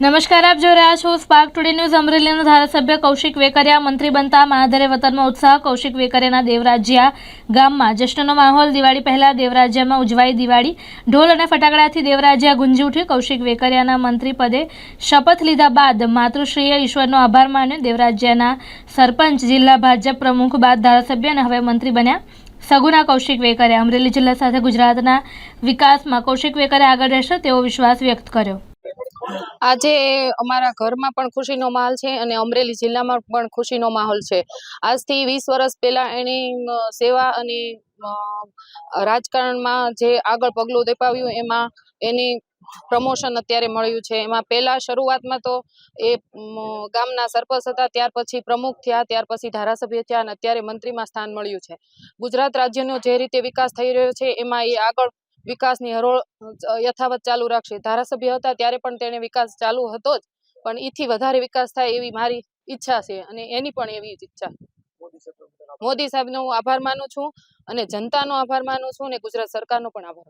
નમસ્કાર, આપ જોઈ રહ્યા છો સ્પાર્ક ટુડે ન્યૂઝ અમરેલીના ધારાસભ્ય કૌશિક વેકરિયા, મંત્રી બનતા મહાધરે વતનમાં ઉત્સાહ. કૌશિક વેકરિયાના દેવરાજ્યા ગામમાં જશ્નનો માહોલ. દિવાળી પહેલા દેવરાજ્યમાં ઉજવાઈ દિવાળી. ઢોલ અને ફટાકડાથી દેવરાજ્યા ગુંજી ઉઠ્યું. કૌશિક વેકરિયાના મંત્રી પદે શપથ લીધા બાદ માતૃશ્રીએ ઈશ્વરનો આભાર માન્યો. દેવરાજ્યના સરપંચ, જિલ્લા ભાજપ પ્રમુખ બાદ ધારાસભ્ય અને હવે મંત્રી બન્યા સગુના કૌશિક વેકરે અમરેલી જિલ્લા સાથે ગુજરાતના વિકાસમાં કૌશિક વેકરે આગળ રહેશે તેવો વિશ્વાસ વ્યક્ત કર્યો. આજે અમારા ઘરમાં પણ ખુશીનો માહોલ છે અને અમરેલી જિલ્લામાં પણ ખુશીનો માહોલ છે. આજથી વીસ વર્ષ પહેલા એની સેવા અને રાજકારણમાં જે આગળ પગલું દેપાવ્યું એમાં એની પ્રમોશન અત્યારે મળ્યું છે. એમાં પહેલા શરૂઆતમાં તો એ ગામના સરપંચ હતા, ત્યાર પછી પ્રમુખ થયા, ત્યાર પછી ધારાસભ્ય થયા અને અત્યારે મંત્રીમાં સ્થાન મળ્યું છે. ગુજરાત રાજ્યનો જે રીતે વિકાસ થઈ રહ્યો છે એમાં એ આગળ વિકાસની હરોળ યથાવત ચાલુ રાખશે. ધારાસભ્ય હતા ત્યારે પણ તેને વિકાસ ચાલુ હતો જ પણ એથી વધારે વિકાસ થાય એવી મારી ઈચ્છા છે અને એની પણ એવી જ ઈચ્છા. મોદી સાહેબનો હું આભાર. માનું છું અને જનતાનો આભાર માનું છું અને ગુજરાત સરકારનો પણ આભાર